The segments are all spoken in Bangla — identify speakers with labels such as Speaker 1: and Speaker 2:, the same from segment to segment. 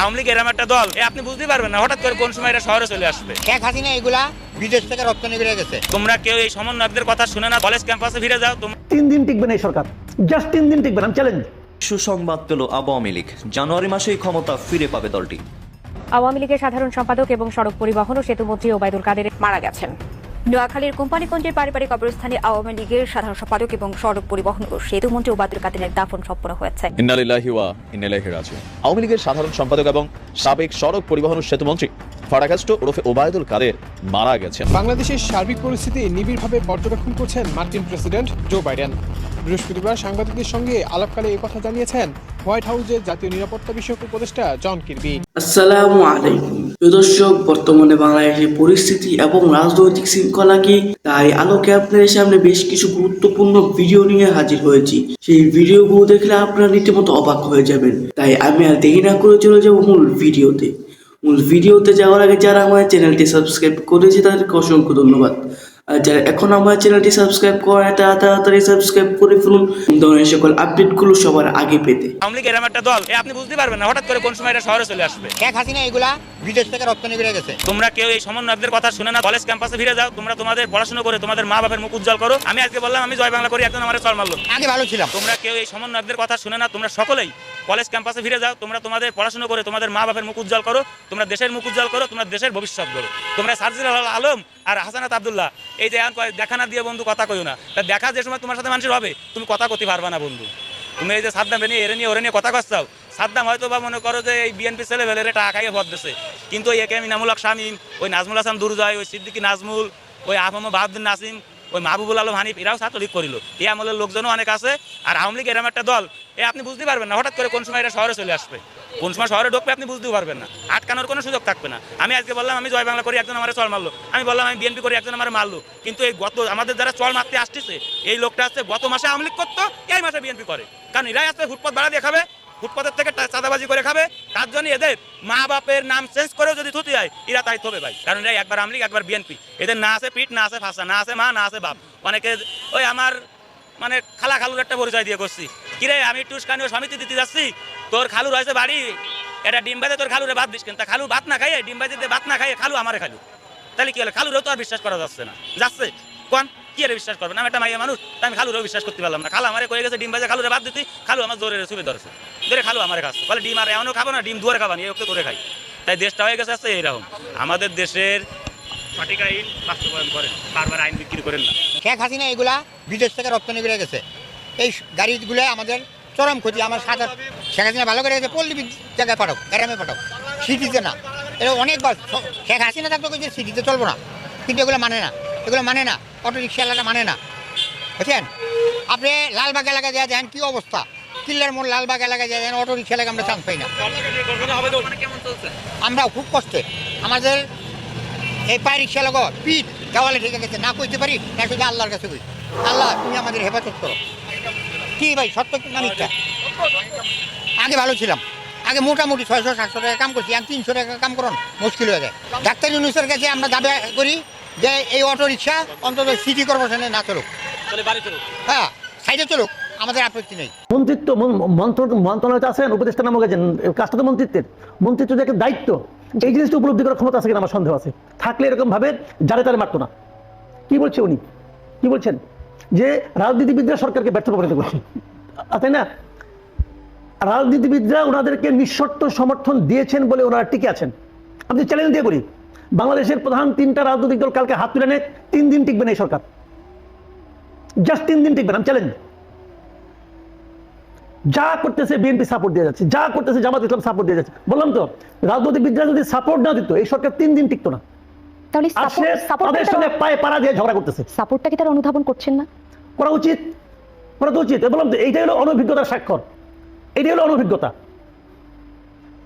Speaker 1: আওয়ামী লীগ এরম একটা দল আপনি বুঝতে পারবেন না হঠাৎ করে কোন সময় এটা শহরে চলে আসবে
Speaker 2: শেখ না এগুলা বিদেশ থেকে রপ্তানি বেড়ে গেছে
Speaker 1: তোমরা কেউ এই সমন্বয়কদের কথা শুনে না কলেজ ক্যাম্পাসে ফিরে যাও তোমরা
Speaker 3: তিন দিন টিকবে না এই সরকার জাস্ট তিন দিন টিকবে না চ্যালেঞ্জ
Speaker 4: সুসংবাদ পেল আওয়ামী লীগ জানুয়ারি মাসেই ক্ষমতা ফিরে পাবে দলটি
Speaker 5: আওয়ামী লীগের সাধারণ সম্পাদক এবং সড়ক পরিবহন ও সেতুমন্ত্রী ওবায়দুল কাদের মারা গেছেন নোয়াখালীর কোম্পানিগঞ্জের পারিবারিক কবরস্থানে আওয়ামী লীগের সাধারণ সম্পাদক এবং সড়ক পরিবহন ও সেতু মন্ত্রী ওবায়দুল কাদেরের দাফন সম্পন্ন হয়েছে
Speaker 6: আওয়ামী লীগের সাধারণ সম্পাদক এবং সাবেক সড়ক পরিবহন ও সেতু মন্ত্রী ফারাকাস্ট ওরফে ওবায়দুল কাদের মারা গেছেন
Speaker 7: বাংলাদেশের সার্বিক পরিস্থিতি নিবিড়ভাবে পর্যবেক্ষণ করছেন মার্কিন প্রেসিডেন্ট জো বাইডেন বৃহস্পতিবার সাংবাদিকদের সঙ্গে আলাপকালে কথা জানিয়েছেন হোয়াইট হাউসের জাতীয় নিরাপত্তা বিষয়ক উপদেষ্টা জন কিরবি
Speaker 8: আসসালামু আলাইকুম দর্শক বর্তমানে বাংলাদেশের পরিস্থিতি এবং রাজনৈতিক শৃঙ্খলা কি তাই আলোকে আপনাদের সামনে বেশ কিছু গুরুত্বপূর্ণ ভিডিও নিয়ে হাজির হয়েছি সেই ভিডিওগুলো দেখলে আপনারা রীতিমতো অবাক হয়ে যাবেন তাই আমি আর দেরি না করে চলে যাবো মূল ভিডিওতে মূল ভিডিওতে যাওয়ার আগে যারা আমার চ্যানেলটি সাবস্ক্রাইব করেছে তাদেরকে অসংখ্য ধন্যবাদ আর যারা এখন আমার চ্যানেলটি সাবস্ক্রাইব করে তারা তাড়াতাড়ি সাবস্ক্রাইব করে ফেলুন ধরনের সকল আপডেটগুলো সবার আগে পেতে
Speaker 1: আমলি গ্রাম একটা দল এ আপনি বুঝতে পারবেন না হঠাৎ করে কোন সময় এটা শহরে চলে আসবে
Speaker 2: কে খাসি না এগুলা বিদেশ থেকে রপ্তানি বেড়ে গেছে
Speaker 1: তোমরা কেউ এই সমন্বয়কদের কথা শুনে না কলেজ ক্যাম্পাসে ফিরে যাও তোমরা তোমাদের পড়াশোনা করে তোমাদের মা বাবার মুখ উজ্জ্বল করো আমি আজকে বললাম আমি জয় বাংলা করি এখন আমার চল মারলো আগে ভালো ছিলাম তোমরা কেউ এই সমন্বয়কদের কথা শুনে না তোমরা সকলেই কলেজ ক্যাম্পাসে ফিরে যাও তোমরা তোমাদের পড়াশোনা করে তোমাদের মা বাবার মুখ উজ্জ্বল করো তোমরা দেশের মুখ উজ্জ্বল করো তোমরা দেশের ভবিষ্যৎ করো তোমরা সার্জিল আলম আর হাসানাত আবদুল্লাহ এই যে এখন দেখা না দিয়ে বন্ধু কথা কইও না তা দেখা যে সময় তোমার সাথে মানুষের হবে তুমি কথা করতে পারবা না বন্ধু তুমি এই যে সাদ্দাম নিয়ে এরে নিয়ে ওরে নিয়ে কথা করছাও সাদ্দাম হয়তো বা মনে করো যে এই বিএনপি ছেলে ভেলেরে টাকা খাইয়ে ভর দিছে কিন্তু ওই একে মিনামুল হক শামীম ওই নাজমুল হাসান দুর্জয় ওই সিদ্দিকি নাজমুল ওই আহমদ বাহাদুর নাসিম ওই মাহবুবুল আলম হানিফ এরাও ছাত্রলীগ করিল এই আমলের লোকজনও অনেক আছে আর আওয়ামী লীগ এরম একটা দল এ আপনি বুঝতে পারবেন না হঠাৎ করে কোন সময় এটা শহরে চলে আসবে কোন সময় শহরে ঢুকবে আপনি বুঝতেও পারবেন না আটকানোর কোনো সুযোগ থাকবে না আমি আজকে বললাম আমি জয় বাংলা করি একজন আমার চল মারলো আমি বললাম আমি বিএনপি করি একজন আমার মারলো কিন্তু এই গত আমাদের যারা চল মারতে আসতেছে এই লোকটা আসছে গত মাসে আমলিক করতো এই মাসে বিএনপি করে কারণ এরাই আসছে ফুটপথ বাড়া দিয়ে খাবে ফুটপথের থেকে চাঁদাবাজি করে খাবে তার জন্য এদের মা বাপের নাম চেঞ্জ করেও যদি থুতি হয় এরা তাই থবে ভাই কারণ এরা একবার আমলিক একবার বিএনপি এদের না আছে পিঠ না আছে ফাঁসা না আছে মা না আছে বাপ অনেকে ওই আমার মানে খালা খালুর একটা পরিচয় দিয়ে করছি কিরে আমি একটু স্থানীয় সমিতি দিতে যাচ্ছি তোর খালু রয়েছে বাড়ি এটা ডিম বাজে তোর খালুরে ভাত দিস কিন্তু খালু ভাত না খাইয়ে ডিম বাজিতে ভাত না খাইয়ে খালু আমারে খালু তাহলে কি হলো খালুরেও তো আর বিশ্বাস করা যাচ্ছে না যাচ্ছে কোন কি আর বিশ্বাস করবে না আমি একটা মাইয়া মানুষ তাই আমি খালুরেও বিশ্বাস করতে পারলাম না খালু আমারে কয়ে গেছে ডিম বাজে খালুরে ভাত দিতি খালু আমার জোরে চুলে ধরেছে ধরে খালু আমার কাছে বলে ডিম আর এমনও খাবো না ডিম দুয়ারে খাবানি ওকে করে খাই তাই দেশটা হয়ে গেছে আসছে এইরকম আমাদের দেশের সঠিক আইন বাস্তবায়ন করেন বারবার আইন বিক্রি করেন না
Speaker 2: শেখ হাসিনা এগুলা বিদেশ থেকে রপ্তানি করে গেছে এই গাড়িগুলো আমাদের চরম ক্ষতি আমার সাধারণ শেখ হাসিনা ভালো করে পল্লী জায়গায় পাঠাও গ্রামে পাঠক সিটিতে না এটা অনেকবার শেখ হাসিনা থাকতো যে সিটিতে চলবো না কিন্তু এগুলো মানে না এগুলো মানে না অটো রিক্সাওয়ালারা মানে না বুঝছেন আপনি লালবাগ এলাকায় যা যান কী অবস্থা কিল্লার মোড় লালবাগ এলাকায় যা যান অটো রিক্সা আমরা চান্স পাই না আমরা খুব কষ্টে আমাদের এই পায়ে রিক্সা লোক পিঠ দেওয়ালে ঢেকে গেছে না করতে পারি না শুধু আল্লাহর কাছে কই আল্লাহ তুমি আমাদের হেফাজত করো কী ভাই সত্য না মিথ্যা আগে ভালো ছিলাম আগে মোটামুটি ছয়শো সাতশো টাকা কাম করছি আর তিনশো টাকা কাম করুন মুশকিল হয়ে যায় ডাক্তার ইউনুসের কাছে আমরা দাবি করি যে এই অটো রিক্সা অন্তত সিটি কর্পোরেশনে না চলুক হ্যাঁ সাইডে চলুক আমাদের আপত্তি নেই
Speaker 3: মন্ত্রিত্ব মন্ত্রণালয়তে আছেন উপদেষ্টা নামক কাজটা তো মন্ত্রিত্বের মন্ত্রিত্ব যে একটা দায়িত্ব এই জিনিসটা উপলব্ধি করার ক্ষমতা আছে কিনা আমার সন্দেহ আছে থাকলে এরকম ভাবে যারে তারে মারতো না কি বলছে উনি কি বলছেন যে রাজনীতিবিদরা সরকারকে ব্যর্থ পরিণত করছে তাই না রাজনীতিবিদরা ওনাদেরকে নিঃশর্ত সমর্থন দিয়েছেন বলে ওনারা টিকে আছেন আমি চ্যালেঞ্জ দিয়ে বলি বাংলাদেশের প্রধান তিনটা রাজনৈতিক দল কালকে হাত তুলে নেয় তিন দিন টিকবে না এই সরকার জাস্ট তিন দিন টিকবে না চ্যালেঞ্জ যা করতেছে বিএনপি সাপোর্ট দিয়ে যাচ্ছে যা করতেছে জামাত ইসলাম সাপোর্ট দিয়ে যাচ্ছে বললাম তো রাজনৈতিক বিদ্যা যদি সাপোর্ট না দিত এই সরকার তিন দিন টিকতো না
Speaker 5: তাহলে পায়ে পাড়া দিয়ে ঝগড়া করতেছে সাপোর্টটা কি তারা অনুধাবন করছেন না
Speaker 3: করা উচিত করা তো উচিত বললাম এইটাই হলো অনভিজ্ঞতার স্বাক্ষর এটাই হলো অনভিজ্ঞতা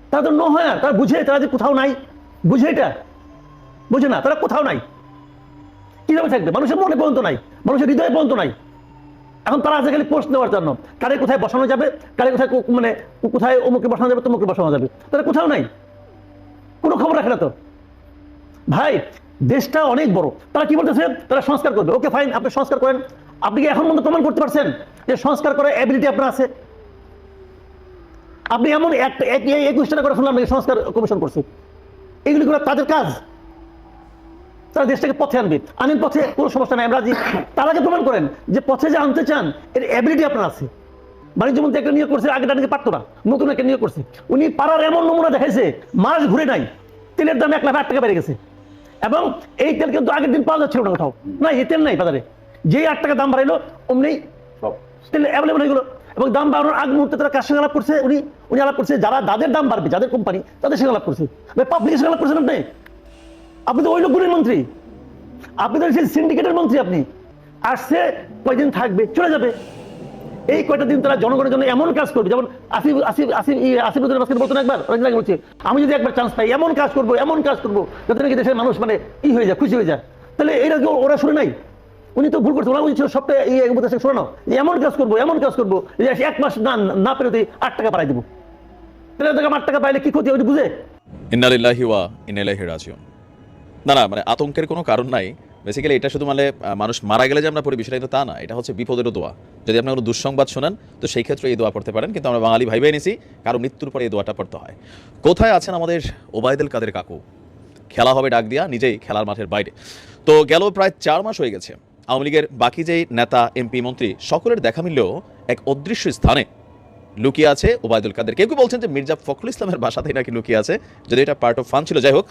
Speaker 3: তারা তো ন হয় না তারা বুঝে তারা যে কোথাও নাই বুঝে এটা বুঝে না তারা কোথাও নাই কীভাবে থাকবে মানুষের মনে পর্যন্ত নাই মানুষের হৃদয়ে পর্যন্ত নাই এখন তারা আছে খালি পোস্ট নেওয়ার জন্য কারে কোথায় বসানো যাবে কারে কোথায় মানে কোথায় অমুকে বসানো যাবে তমুকে বসানো যাবে তারা কোথাও নাই কোনো খবর রাখে না তো ভাই দেশটা অনেক বড় তারা কি বলতেছে তারা সংস্কার করবে ওকে ফাইন আপনি সংস্কার করেন আপনি কি এখন মধ্যে প্রমাণ করতে পারছেন যে সংস্কার করার অ্যাবিলিটি আপনার আছে আপনি এমন একটা করে শুনলাম সংস্কার কমিশন করছে এগুলি করে তাদের কাজ তারা দেশটাকে পথে আনবে আনেন পথে কোনো সমস্যা নাই আমরা তার আগে প্রমাণ করেন যে পথে যে আনতে চান এর অ্যাবিলিটি আপনার আছে বাণিজ্য মন্ত্রী একটা নিয়োগ করছে আগে ডানকে পারতো না নতুন একটা নিয়োগ করছে উনি পাড়ার এমন নমুনা দেখাইছে মাস ঘুরে নাই তেলের দাম এক লাখ আট টাকা বেড়ে গেছে এবং এই তেল কিন্তু আগের দিন পাওয়া যাচ্ছিল না কোথাও না এই তেল নাই বাজারে যেই আট টাকা দাম বাড়াইলো অমনি তেল অ্যাভেলেবল হয়ে গেলো এবং দাম বাড়ানোর আগ মুহূর্তে তারা কার সঙ্গে আলাপ করছে উনি উনি আলাপ করছে যারা যাদের দাম বাড়বে যাদের কোম্পানি তাদের সঙ্গে আলাপ করছে পাবলিকের সঙ্গে আলাপ করছেন আপনি আপনি তো ওই লোকগুলির মন্ত্রী আপনি তো সেই সিন্ডিকেটের মন্ত্রী আপনি আসছে কয়দিন থাকবে চলে যাবে এই কয়টা দিন তারা জনগণের জন্য এমন কাজ করবে যেমন আসিফ আসিফ আসিফ ই আসিফ আসিফুদ্দিন বাসকে বলতেন একবার অনেক লাগে বলছে আমি যদি একবার চান্স পাই এমন কাজ করবো এমন কাজ করবো যাতে নাকি দেশের মানুষ মানে ই হয়ে যায় খুশি হয়ে যায় তাহলে এরা ওরা শুনে নাই উনি তো ভুল করছে ওরা সপ্তাহে শোনানো এমন কাজ করবো এমন কাজ করবো এক মাস না না পেরে আট টাকা পাড়াই দেবো তেলের আট টাকা পাইলে কি ক্ষতি ওই বুঝে
Speaker 6: না না মানে আতঙ্কের কোনো কারণ নাই বেসিক্যালি এটা শুধু মানে মানুষ মারা গেলে যে আমরা পড়ি বিষয়টা তা না এটা হচ্ছে বিপদেরও দোয়া যদি আপনি কোনো দুঃসংবাদ শোনেন তো সেই ক্ষেত্রে এই দোয়া পড়তে পারেন কিন্তু আমরা বাঙালি ভাই ভাই নিছি কারো মৃত্যুর পরে এই দোয়াটা পড়তে হয় কোথায় আছেন আমাদের ওবায়দুল কাদের কাকু খেলা হবে ডাক দিয়া নিজেই খেলার মাঠের বাইরে তো গেল প্রায় চার মাস হয়ে গেছে আওয়ামী লীগের বাকি যেই নেতা এমপি মন্ত্রী সকলের দেখা মিললেও এক অদৃশ্য স্থানে লুকিয়ে আছে ওবায়দুল কাদের কেউ কেউ বলছেন যে মির্জা ফখরুল ইসলামের বাসাতেই নাকি লুকিয়ে আছে যদি এটা পার্ট অফ ফান ছিল যাই হোক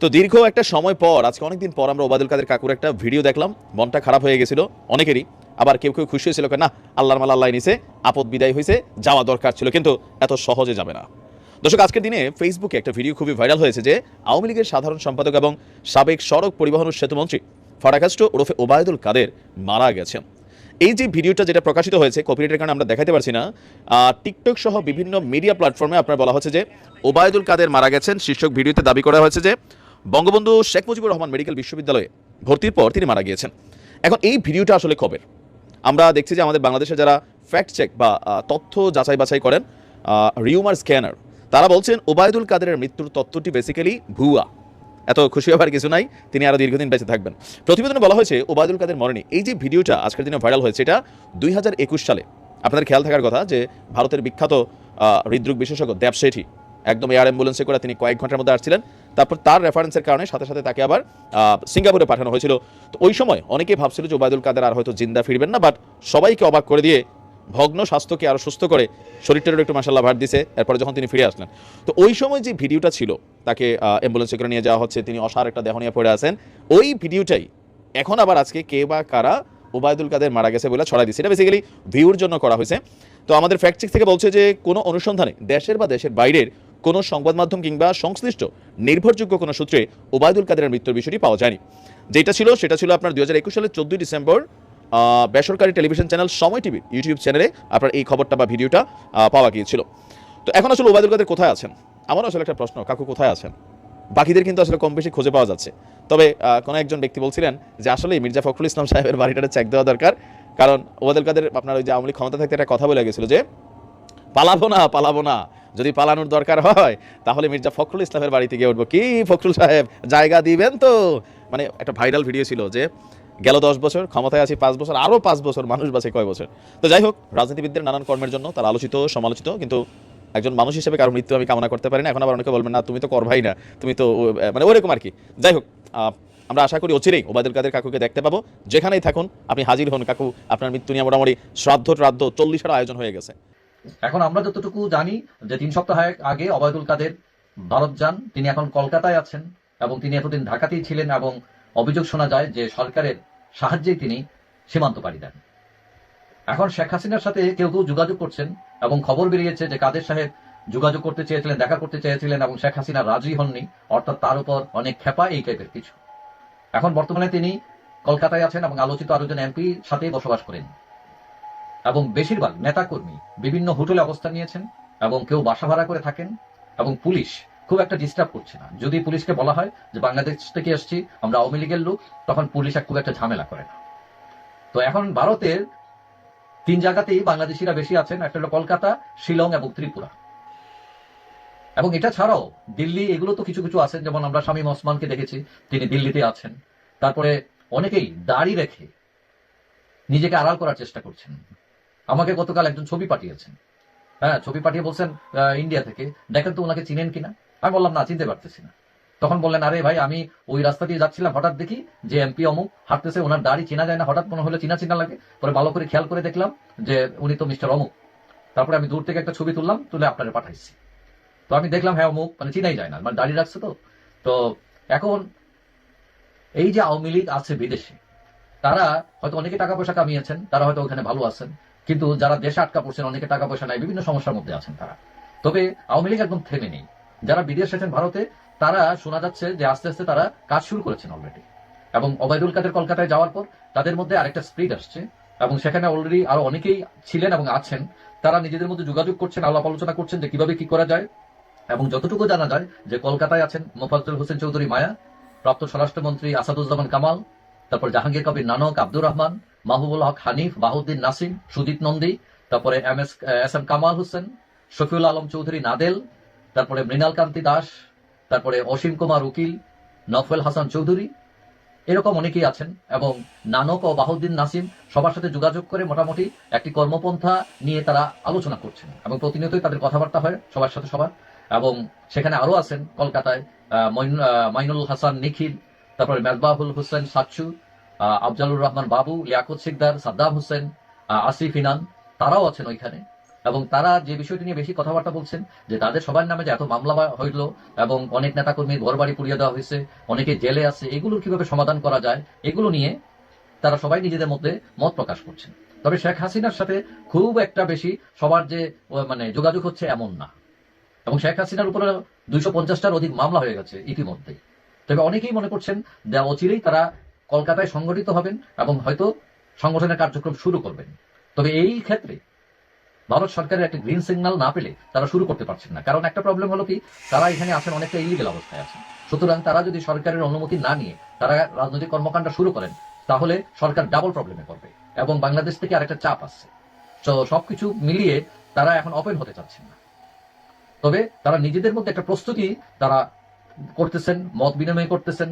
Speaker 6: তো দীর্ঘ একটা সময় পর আজকে অনেকদিন পর আমরা ওবায়দুল কাদের কাকুর একটা ভিডিও দেখলাম মনটা খারাপ হয়ে গেছিল অনেকেরই আবার কেউ কেউ খুশি হয়েছিল কেন না আল্লাহর মাল আল্লাহ নিছে আপদ বিদায় হয়েছে যাওয়া দরকার ছিল কিন্তু এত সহজে যাবে না দর্শক আজকের দিনে ফেসবুকে একটা ভিডিও খুবই ভাইরাল হয়েছে যে আওয়ামী লীগের সাধারণ সম্পাদক এবং সাবেক সড়ক পরিবহন ও সেতুমন্ত্রী ফারাকাস্টো ওরফে ওবায়দুল কাদের মারা গেছে এই যে ভিডিওটা যেটা প্রকাশিত হয়েছে কপিরাইটের কারণে আমরা দেখাতে পারছি না টিকটক সহ বিভিন্ন মিডিয়া প্ল্যাটফর্মে আপনার বলা হচ্ছে যে ওবায়দুল কাদের মারা গেছেন শীর্ষক ভিডিওতে দাবি করা হয়েছে যে বঙ্গবন্ধু শেখ মুজিবুর রহমান মেডিকেল বিশ্ববিদ্যালয়ে ভর্তির পর তিনি মারা গিয়েছেন এখন এই ভিডিওটা আসলে খবর আমরা দেখছি যে আমাদের বাংলাদেশে যারা ফ্যাক্ট চেক বা তথ্য যাচাই বাছাই করেন রিউমার স্ক্যানার তারা বলছেন ওবায়দুল কাদের মৃত্যুর তথ্যটি বেসিক্যালি ভুয়া এত খুশি হবার কিছু নাই তিনি আরও দীর্ঘদিন বেঁচে থাকবেন প্রতিবেদনে বলা হয়েছে ওবায়দুল কাদের মরণে এই যে ভিডিওটা আজকের দিনে ভাইরাল হয়েছে এটা দুই সালে আপনাদের খেয়াল থাকার কথা যে ভারতের বিখ্যাত হৃদরোগ বিশেষজ্ঞ দেব শেঠি একদম এয়ার অ্যাম্বুলেন্সে করে তিনি কয়েক ঘন্টার মধ্যে আসছিলেন তারপর তার রেফারেন্সের কারণে সাথে সাথে তাকে আবার সিঙ্গাপুরে পাঠানো হয়েছিল তো ওই সময় অনেকেই ভাবছিল যে ওবায়দুল কাদের আর হয়তো জিন্দা ফিরবেন না বাট সবাইকে অবাক করে দিয়ে ভগ্ন স্বাস্থ্যকে আরও সুস্থ করে শরীরটারও একটু মাসাল্লাহ ভার দিছে এরপরে যখন তিনি ফিরে আসলেন তো ওই সময় যে ভিডিওটা ছিল তাকে অ্যাম্বুলেন্সে করে নিয়ে যাওয়া হচ্ছে তিনি অসার একটা দেহ নিয়ে পড়ে আছেন ওই ভিডিওটাই এখন আবার আজকে কে বা কারা ওবায়দুল কাদের মারা গেছে বলে ছড়া দিচ্ছে এটা বেসিক্যালি ভিউর জন্য করা হয়েছে তো আমাদের ফ্যাক্টচিক থেকে বলছে যে কোনো অনুসন্ধানে দেশের বা দেশের বাইরের কোনো সংবাদ মাধ্যম কিংবা সংশ্লিষ্ট নির্ভরযোগ্য কোনো সূত্রে ওবায়দুল কাদের মৃত্যুর বিষয়টি পাওয়া যায়নি যেটা ছিল সেটা ছিল আপনার দু সালের চোদ্দই ডিসেম্বর বেসরকারি টেলিভিশন চ্যানেল সময় টিভির ইউটিউব চ্যানেলে আপনার এই খবরটা বা ভিডিওটা পাওয়া গিয়েছিল তো এখন আসলে ওবায়দুল কাদের কোথায় আছেন আমারও আসলে একটা প্রশ্ন কাকু কোথায় আছেন বাকিদের কিন্তু আসলে কম বেশি খুঁজে পাওয়া যাচ্ছে তবে কোনো একজন ব্যক্তি বলছিলেন যে আসলে মির্জা ফখরুল ইসলাম সাহেবের বাড়িটা চেক দেওয়া দরকার কারণ ওবায়দুল কাদের আপনার ওই যে আওয়ামী ক্ষমতা থাকতে একটা কথা বলে গেছিল যে পালাবো না পালাবো না যদি পালানোর দরকার হয় তাহলে মির্জা ফখরুল ইসলামের বাড়িতে গিয়ে উঠবো কি ফখরুল সাহেব জায়গা দিবেন তো মানে একটা ভাইরাল ভিডিও ছিল যে গেল দশ বছর ক্ষমতায় আছি পাঁচ বছর আরও পাঁচ বছর মানুষ বাঁচে কয় বছর তো যাই হোক রাজনীতিবিদদের নানান কর্মের জন্য তারা আলোচিত সমালোচিত কিন্তু একজন মানুষ হিসেবে কারো মৃত্যু আমি কামনা করতে পারি না এখন আবার অনেকে বলবেন না তুমি তো করবাই না তুমি তো মানে ওরকম আর কি যাই হোক আমরা আশা করি অচিরেই ওবায়দুল কাদের কাকুকে দেখতে পাবো যেখানেই থাকুন আপনি হাজির হন কাকু আপনার মৃত্যু নিয়ে মোটামুটি শ্রাদ্ধ ট্রাদ্ধ চল্লিশের আয়োজন হয়ে গেছে
Speaker 9: এখন আমরা যতটুকু জানি যে তিন সপ্তাহ আগে অবায়দুল কাদের ভারত যান তিনি এখন কলকাতায় আছেন এবং তিনি এতদিন ঢাকাতেই ছিলেন এবং অভিযোগ শোনা যায় যে সরকারের সাহায্যে তিনি সীমান্ত পাড়ি দেন এখন শেখ হাসিনার সাথে কেউ কেউ যোগাযোগ করছেন এবং খবর বেরিয়েছে যে কাদের সাহেব যোগাযোগ করতে চেয়েছিলেন দেখা করতে চেয়েছিলেন এবং শেখ হাসিনা রাজি হননি অর্থাৎ তার উপর অনেক খেপা এই টাইপের কিছু এখন বর্তমানে তিনি কলকাতায় আছেন এবং আলোচিত আরোজন এমপি সাথে বসবাস করেন এবং বেশিরভাগ নেতাকর্মী বিভিন্ন হোটেলে অবস্থান নিয়েছেন এবং কেউ বাসা ভাড়া করে থাকেন এবং পুলিশ খুব একটা ডিস্টার্ব করছে না যদি পুলিশকে বলা হয় যে বাংলাদেশ থেকে আসছি আমরা আওয়ামী লীগের লোক তখন পুলিশ খুব একটা ঝামেলা করে না তো এখন ভারতের তিন জায়গাতেই বাংলাদেশিরা বেশি আছেন একটা হলো কলকাতা শিলং এবং ত্রিপুরা এবং এটা ছাড়াও দিল্লি এগুলো তো কিছু কিছু আছেন যেমন আমরা শামীম ওসমানকে দেখেছি তিনি দিল্লিতে আছেন তারপরে অনেকেই দাড়ি রেখে নিজেকে আড়াল করার চেষ্টা করছেন আমাকে গতকাল একজন ছবি পাঠিয়েছেন হ্যাঁ ছবি পাঠিয়ে বলছেন ইন্ডিয়া থেকে দেখেন তো ওনাকে চিনেন কিনা আমি বললাম না চিনতে পারতেছি না তখন বললেন আরে ভাই আমি ওই রাস্তা দিয়ে যাচ্ছিলাম হঠাৎ দেখি যে এমপি অমুক হাঁটতেছে ওনার দাড়ি চিনা যায় না হঠাৎ মনে হলে চিনা চিনা লাগে পরে ভালো করে খেয়াল করে দেখলাম যে উনি তো মিস্টার অমুক তারপরে আমি দূর থেকে একটা ছবি তুললাম তুলে আপনারা পাঠাইছি তো আমি দেখলাম হ্যাঁ অমুক মানে চিনাই যায় না মানে দাড়ি রাখছে তো তো এখন এই যে আওয়ামী লীগ আছে বিদেশে তারা হয়তো অনেকে টাকা পয়সা কামিয়েছেন তারা হয়তো ওখানে ভালো আছেন কিন্তু যারা দেশে আটকা পড়ছেন অনেকে টাকা পয়সা নাই বিভিন্ন সমস্যার মধ্যে আছেন তারা তবে আওয়ামী লীগ একদম থেমে নেই যারা বিদেশ এসেছেন ভারতে তারা শোনা যাচ্ছে যে আস্তে আস্তে তারা কাজ শুরু করেছেন অলরেডি এবং অবায়দুল কাদের কলকাতায় যাওয়ার পর তাদের মধ্যে আরেকটা স্প্রিড আসছে এবং সেখানে অলরেডি আরো অনেকেই ছিলেন এবং আছেন তারা নিজেদের মধ্যে যোগাযোগ করছেন আলাপ আলোচনা করছেন যে কিভাবে কি করা যায় এবং যতটুকু জানা যায় যে কলকাতায় আছেন মোফাজুল হোসেন চৌধুরী মায়া প্রাপ্ত স্বরাষ্ট্রমন্ত্রী আসাদুজ্জামান কামাল তারপর জাহাঙ্গীর কবির নানক আব্দুর রহমান মাহবুবুল হক হানিফ বাহুদ্দিন নাসিম সুদীপ নন্দী তারপরে M S M Kamal Hossain Shafiul Alam Chowdhury Nadel তারপরে মৃণালকান্তি দাস তারপরে অসীম কুমার উকিল নফল হাসান চৌধুরী এরকম অনেকেই আছেন এবং নানক ও বাহুদ্দিন নাসিম সবার সাথে যোগাযোগ করে মোটামুটি একটি কর্মপন্থা নিয়ে তারা আলোচনা করছেন এবং প্রতিনিয়তই তাদের কথাবার্তা হয় সবার সাথে সবার এবং সেখানে আরও আছেন কলকাতায় মাইনুল হাসান নিখিল তারপরে মেজবাহুল হোসেন সাচ্চু আফজালুর রহমান বাবু লিয়াকত সিকদার সাদ্দাম হোসেন আসিফ ইনান তারাও আছেন ওইখানে এবং তারা যে বিষয়টি নিয়ে বেশি কথাবার্তা বলছেন যে তাদের সবার নামে যে এত মামলা হইল এবং অনেক নেতাকর্মীর ঘর বাড়ি পুড়িয়ে দেওয়া হয়েছে অনেকে জেলে আছে এগুলোর কিভাবে সমাধান করা যায় এগুলো নিয়ে তারা সবাই নিজেদের মধ্যে মত প্রকাশ করছেন তবে শেখ হাসিনার সাথে খুব একটা বেশি সবার যে মানে যোগাযোগ হচ্ছে এমন না এবং শেখ হাসিনার উপরে দুইশো পঞ্চাশটার অধিক মামলা হয়ে গেছে ইতিমধ্যে তবে অনেকেই মনে করছেন যে অচিরেই তারা কলকাতায় সংগঠিত হবেন এবং হয়তো সংগঠনের কার্যক্রম শুরু করবেন তবে এই ক্ষেত্রে ভারত সরকারের একটা গ্রিন সিগন্যাল না পেলে তারা শুরু করতে পারছেন না কারণ একটা প্রবলেম হলো কি তারা এখানে আসেন অনেকটা ইলিগেল অবস্থায় আছেন সুতরাং তারা যদি সরকারের অনুমতি না নিয়ে তারা রাজনৈতিক কর্মকাণ্ড শুরু করেন তাহলে সরকার ডাবল প্রবলেমে পড়বে এবং বাংলাদেশ থেকে আরেকটা চাপ আসছে তো সবকিছু মিলিয়ে তারা এখন ওপেন হতে চাচ্ছেন না তবে তারা নিজেদের মধ্যে একটা প্রস্তুতি তারা করতেছেন মত বিনিময় করতেছেন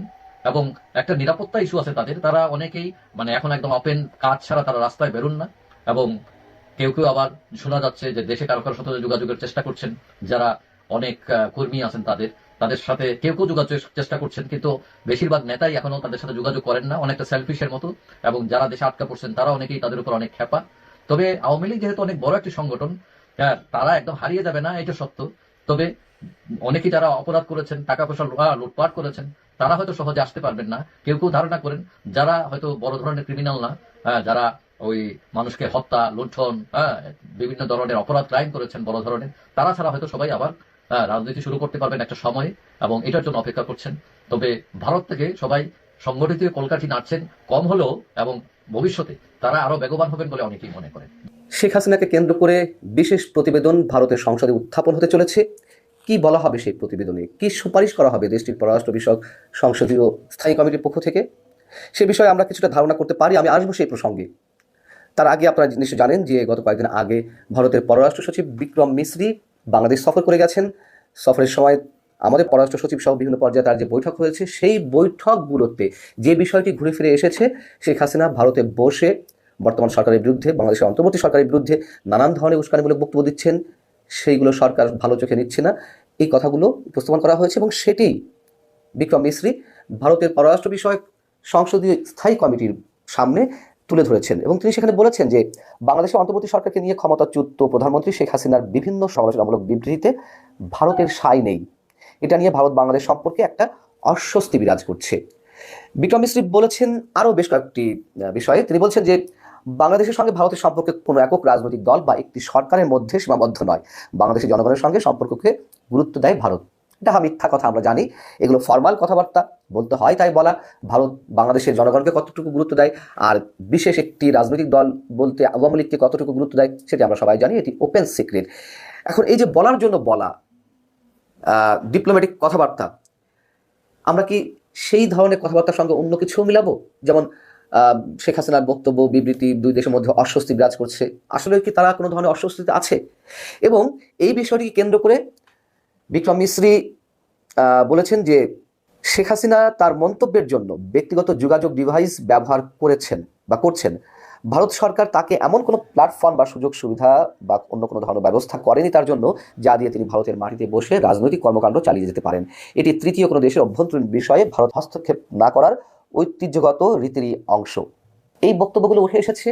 Speaker 9: এবং একটা নিরাপত্তা ইস্যু আছে তাদের তারা অনেকেই মানে এখন একদম ওপেন কাজ ছাড়া তারা রাস্তায় বেরোন না এবং কেউ কেউ আবার শোনা যাচ্ছে যে দেশে কারো কারোর সাথে যোগাযোগের চেষ্টা করছেন যারা অনেক কর্মী আছেন তাদের তাদের সাথে কেউ কেউ যোগাযোগের চেষ্টা করছেন কিন্তু বেশিরভাগ নেতাই এখনো তাদের সাথে যোগাযোগ করেন না অনেকটা সেলফিশের মতো এবং যারা দেশে আটকা পড়ছেন তারা অনেকেই তাদের উপর অনেক খেপা তবে আওয়ামী লীগ যেহেতু অনেক বড় একটি সংগঠন হ্যাঁ, তারা একদম হারিয়ে যাবে না এটা সত্য তবে অনেকেই যারা অপরাধ করেছেন টাকা পয়সা লুটপাট করেছেন তারা হয়তো সহজে আসতে পারবেন না কেউ কেউ ধারণা করেন যারা হয়তো বড় ধরনের ক্রিমিনাল না যারা ওই মানুষকে হত্যা লুণ্ঠন হ্যাঁ, বিভিন্ন ধরনের অপরাধ ক্রাইম করেছেন বড় ধরনের তারা ছাড়া হয়তো সবাই আবার হ্যাঁ, রাজনীতি শুরু করতে পারবেন একটা সময়ে এবং এটার জন্য অপেক্ষা করছেন তবে ভারত থেকে সবাই সংগঠিত কলকাঠি নাড়ছেন কম হলেও এবং ভবিষ্যতে তারা আরো বেগবান হবেন বলে অনেকেই মনে করেন শেখ হাসিনাকে কেন্দ্র করে বিশেষ প্রতিবেদন ভারতের সংসদে উত্থাপন হতে চলেছে কি বলা হবে সেই প্রতিবেদনে কি সুপারিশ করা হবে দেশটির পররাষ্ট্র বিষয়ক সংসদীয় স্থায়ী কমিটির পক্ষ থেকে সে বিষয়ে আমরা কিছুটা ধারণা করতে পারি আমি আসবো সেই প্রসঙ্গে তার আগে আপনারা নিশ্চয় জানেন যে গত কয়েকদিন আগে ভারতের পররাষ্ট্র সচিব বিক্রম মিশ্রি বাংলাদেশ সফর করে গেছেন সফরের সময় আমাদের পররাষ্ট্র সচিব সহ বিভিন্ন পর্যায়ে তার যে বৈঠক হয়েছে সেই বৈঠকগুলোতে যে বিষয়টি ঘুরে ফিরে এসেছে শেখ হাসিনা ভারতে বসে বর্তমান সরকারের বিরুদ্ধে বাংলাদেশের অন্তর্বর্তী সরকারের বিরুদ্ধে নানান ধরনের উস্কানিমূলক বক্তব্য দিচ্ছেন সেইগুলো সরকার ভালো চোখে নিচ্ছে না এই কথাগুলো উপস্থাপন করা হয়েছে এবং সেটি বিক্রম মিশ্রি ভারতের পররাষ্ট্র বিষয়ক সংসদীয় স্থায়ী কমিটির সামনে তুলে ধরেছেন এবং তিনি সেখানে বলেছেন যে বাংলাদেশের অন্তর্বর্তী সরকারকে নিয়ে ক্ষমতাচ্যুত প্রধানমন্ত্রী শেখ হাসিনার বিভিন্ন সমালোচনামূলক বিবৃতিতে ভারতের সাই নেই এটা নিয়ে ভারত বাংলাদেশ সম্পর্কে একটা অস্বস্তি বিরাজ করছে বিক্রম মিশ্রী বলেছেন আরও বেশ কয়েকটি বিষয়ে তিনি বলছেন যে বাংলাদেশের সঙ্গে ভারতের সম্পর্কে কোনো একক রাজনৈতিক দল বা একটি সরকারের মধ্যে সীমাবদ্ধ নয় বাংলাদেশের জনগণের সঙ্গে সম্পর্ককে গুরুত্ব দেয় ভারত এটা মিথ্যা কথা আমরা জানি এগুলো ফর্মাল কথাবার্তা বলতে হয় তাই বলা ভারত বাংলাদেশের জনগণকে কতটুকু গুরুত্ব দেয় আর বিশেষ একটি রাজনৈতিক দল বলতে আওয়ামী লীগকে কতটুকু গুরুত্ব দেয় সেটি আমরা সবাই জানি এটি ওপেন সিক্রেট এখন এই যে বলার জন্য বলা ডিপ্লোম্যাটিক কথাবার্তা আমরা কি সেই ধরনের কথাবার্তার সঙ্গে অন্য কিছুও মিলাবো যেমন শেখ হাসিনার বক্তব্য বিবৃতি দুই দেশের মধ্যে অস্বস্তি বিরাজ করছে আসলে কি তারা কোনো ধরনের অস্বস্তিতে আছে এবং এই বিষয়টিকে কেন্দ্র করে বিক্রম মিশ্রি বলেছেন যে শেখ হাসিনা তার মন্তব্যের জন্য ব্যক্তিগত যোগাযোগ ডিভাইস ব্যবহার করেছেন বা করছেন ভারত সরকার তাকে এমন কোনো প্ল্যাটফর্ম বা সুযোগ সুবিধা বা অন্য কোনো ধরনের ব্যবস্থা করেনি তার জন্য যা দিয়ে তিনি ভারতের মাটিতে বসে রাজনৈতিক কর্মকাণ্ড চালিয়ে যেতে পারেন এটি তৃতীয় কোনো দেশের অভ্যন্তরীণ বিষয়ে ভারত হস্তক্ষেপ না করার ঐতিহ্যগত রীতিরই অংশ এই বক্তব্যগুলো উঠে এসেছে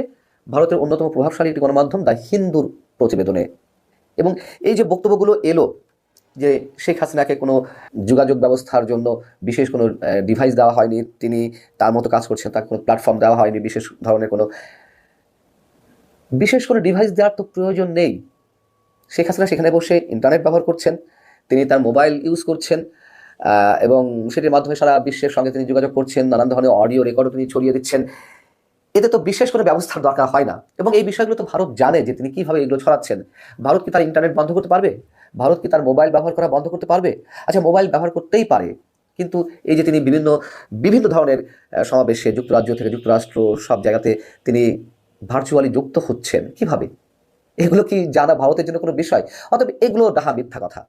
Speaker 9: ভারতের অন্যতম প্রভাবশালী একটি গণমাধ্যম দ্য হিন্দুর প্রতিবেদনে এবং এই যে বক্তব্যগুলো এলো যে শেখ হাসিনাকে কোনো যোগাযোগ ব্যবস্থার জন্য বিশেষ কোনো ডিভাইস দেওয়া হয়নি তিনি তার মতো কাজ করছেন তার কোনো প্ল্যাটফর্ম দেওয়া হয়নি বিশেষ ধরনের কোনো বিশেষ কোনো ডিভাইস দেওয়ার তো প্রয়োজন নেই শেখ হাসিনা সেখানে বসে ইন্টারনেট ব্যবহার করছেন তিনি তার মোবাইল ইউজ করছেন এবং সেটির মাধ্যমে সারা বিশ্বের সঙ্গে তিনি যোগাযোগ করছেন নানান ধরনের অডিও রেকর্ডও তিনি ছড়িয়ে দিচ্ছেন এতে তো বিশেষ কোনো ব্যবস্থার দরকার হয় না এবং এই বিষয়গুলো তো ভারত জানে যে তিনি কীভাবে এগুলো ছড়াচ্ছেন ভারত কি তার ইন্টারনেট বন্ধ করতে পারবে ভারত কি তার মোবাইল ব্যবহার করা বন্ধ করতে পারবে আচ্ছা মোবাইল ব্যবহার করতেই পারে কিন্তু এই যে তিনি বিভিন্ন বিভিন্ন ধরনের সমাবেশে যুক্তরাজ্য থেকে যুক্তরাষ্ট্র সব জায়গাতে তিনি ভার্চুয়ালি যুক্ত হচ্ছেন কিভাবে এগুলো কি জানা ভারতের জন্য কোনো বিষয় অথবা এগুলো ডাহা মিথ্যা কথা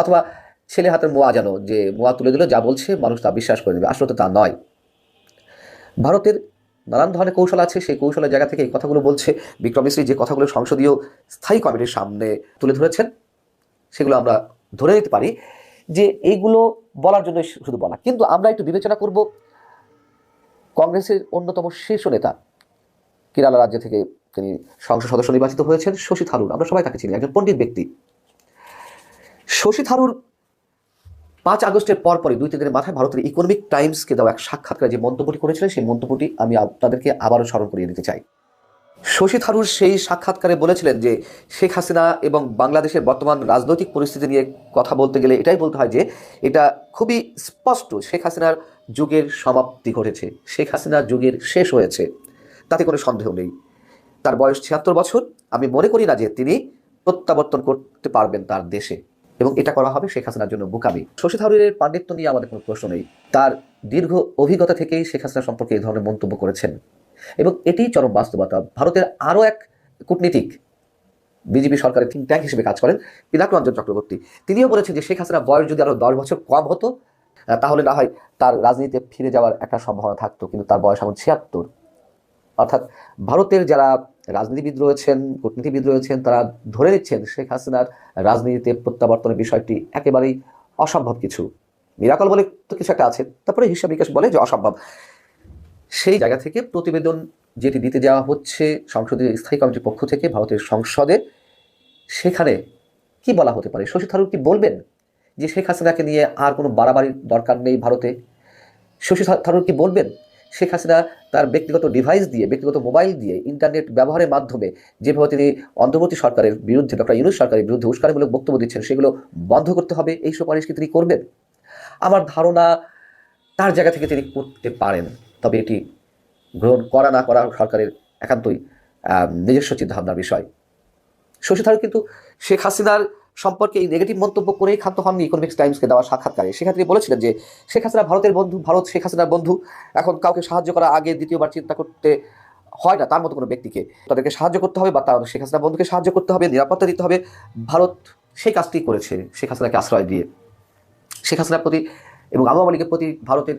Speaker 9: অথবা ছেলে হাতের মোয়া জানো যে মোয়া তুলে দিল যা বলছে মানুষ তা বিশ্বাস করে নেবে আসলে তো তা নয় ভারতের নানান ধরনের কৌশল আছে সেই কৌশলের জায়গা থেকে এই কথাগুলো বলছে বিক্রমিশ্রী যে কথাগুলো সংসদীয় স্থায়ী কমিটির সামনে তুলে ধরেছেন সেগুলো আমরা ধরে নিতে পারি যে এইগুলো বলার জন্য শুধু বলা কিন্তু আমরা একটু বিবেচনা করব কংগ্রেসের অন্যতম শীর্ষ নেতা কেরালা রাজ্য থেকে তিনি সংসদ সদস্য নির্বাচিত হয়েছেন শশী থারুর আমরা সবাই তাকে চিনি একজন পণ্ডিত ব্যক্তি শশী থারুর পাঁচ আগস্টের পরপরই দুই তিন দিনের মাথায় ভারতের ইকোনমিক টাইমসকে দেওয়া এক সাক্ষাৎকারে যে মন্তব্যটি করেছিলেন সেই মন্তব্যটি আমি আপনাদেরকে আবারও স্মরণ করিয়ে দিতে চাই শশী থারুর সেই সাক্ষাৎকারে বলেছিলেন যে শেখ হাসিনা এবং বাংলাদেশের বর্তমান রাজনৈতিক পরিস্থিতি নিয়ে কথা বলতে গেলে এটাই বলতে হয় যে এটা খুবই স্পষ্ট শেখ হাসিনার যুগের সমাপ্তি ঘটেছে শেখ হাসিনা যুগের শেষ হয়েছে তাতে কোনো সন্দেহ নেই তার বয়স ছিয়াত্তর বছর আমি মনে করি না যে তিনি প্রত্যাবর্তন করতে পারবেন তার দেশে এবং এটা করা হবে শেখ হাসিনার জন্য বোকামি শশী থারুরের পাণ্ডিত্য নিয়ে আমাদের কোনো প্রশ্ন নেই তার দীর্ঘ অভিজ্ঞতা থেকেই শেখ হাসিনা সম্পর্কে এই ধরনের মন্তব্য করেছেন এবং এটি চরম বাস্তবতা ভারতের আরও এক কূটনীতিক বিজেপি সরকারের থিঙ্ক ট্যাঙ্ক হিসেবে কাজ করেন পিনাক চক্রবর্তী তিনিও বলেছেন যে শেখ হাসিনা বয়স যদি আরও দশ বছর কম হতো তাহলে না হয় তার রাজনীতিতে ফিরে যাওয়ার একটা সম্ভাবনা থাকতো কিন্তু তার বয়স এখন ছিয়াত্তর অর্থাৎ ভারতের যারা রাজনীতিবিদ রয়েছেন কূটনীতিবিদ রয়েছেন তারা ধরে নিচ্ছেন শেখ হাসিনার রাজনীতিতে প্রত্যাবর্তনের বিষয়টি একেবারেই অসম্ভব কিছু মিরাকল বলে তো কিছু একটা আছে তারপরে হিসাব বিকাশ বলে যে অসম্ভব সেই জায়গা থেকে প্রতিবেদন যেটি দিতে যাওয়া হচ্ছে সংসদীয় স্থায়ী কমিটির পক্ষ থেকে ভারতের সংসদে সেখানে কি বলা হতে পারে শশী থারুর কি বলবেন যে শেখ হাসিনাকে নিয়ে আর কোনো বাড়াবাড়ির দরকার নেই ভারতে শশী থারুর কি বলবেন শেখ হাসিনা তার ব্যক্তিগত ডিভাইস দিয়ে ব্যক্তিগত মোবাইল দিয়ে ইন্টারনেট ব্যবহারের মাধ্যমে যেভাবে তিনি অন্তর্বর্তী সরকারের বিরুদ্ধে ডক্টর ইউনুস সরকারের বিরুদ্ধে উস্কানিমূলক বক্তব্য দিচ্ছেন সেগুলো বন্ধ করতে হবে এই সুপারিশ কি তিনি করবেন আমার ধারণা তার জায়গা থেকে তিনি করতে পারেন তবে এটি গ্রহণ করা না করা সরকারের একান্তই নিজস্ব চিন্তাভাবনার বিষয় শশী থারুর কিন্তু শেখ হাসিনার সম্পর্কে এই নেগেটিভ মন্তব্য করেই খাদ্য হননি ইকোনমিক্স টাইমসকে দেওয়া সাক্ষাৎকারে সেখানে তিনি বলেছিলেন যে শেখ হাসিনা ভারতের বন্ধু ভারত শেখ হাসিনার বন্ধু এখন কাউকে সাহায্য করা আগে দ্বিতীয়বার চিন্তা করতে হয় না তার মতো কোনো ব্যক্তিকে তাদেরকে সাহায্য করতে হবে বা তার শেখ হাসিনা বন্ধুকে সাহায্য করতে হবে নিরাপত্তা দিতে হবে ভারত সেই কাজটি করেছে শেখ হাসিনাকে আশ্রয় দিয়ে শেখ হাসিনার প্রতি এবং আওয়ামী লীগের প্রতি ভারতের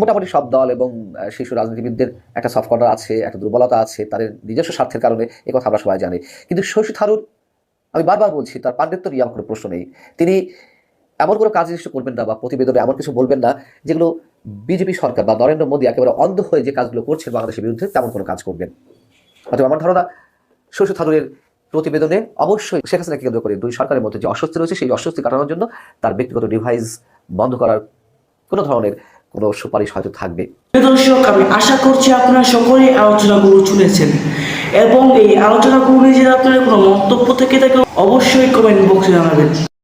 Speaker 9: মোটামুটি সব দল এবং শিশু রাজনীতিবিদদের একটা সফট কর্নার আছে একটা দুর্বলতা আছে তাদের নিজস্ব স্বার্থের কারণে এ কথা আমরা সবাই জানি কিন্তু শশী থারুর আমি বারবার বলছি তার পাণ্ডিত্য নিয়ে আমার কোনো প্রশ্ন নেই তিনি এমন কোনো কাজ কিছু করবেন না বা প্রতিবেদনে এমন কিছু বলবেন না যেগুলো বিজেপি সরকার বা নরেন্দ্র মোদী একেবারে অন্ধ হয়ে যে কাজগুলো করছেন বাংলাদেশের বিরুদ্ধে তেমন কোনো কাজ করবেন অথবা আমার ধারণা শশী থারুরের প্রতিবেদনে অবশ্যই শেখ হাসিনাকে কেন্দ্র করে দুই সরকারের মধ্যে যে অস্বস্তি রয়েছে সেই অস্বস্তি কাটানোর জন্য তার ব্যক্তিগত ডিভাইস বন্ধ করার কোনো ধরনের কোনো সুপারিশ হয়তো থাকবে দর্শক আমি আশা করছি আপনারা সকলেই আলোচনাগুলো শুনেছেন এবং এই আলোচনা নিয়ে যদি আপনাদের কোনো মন্তব্য থেকে থাকে অবশ্যই কমেন্ট বক্সে জানাবেন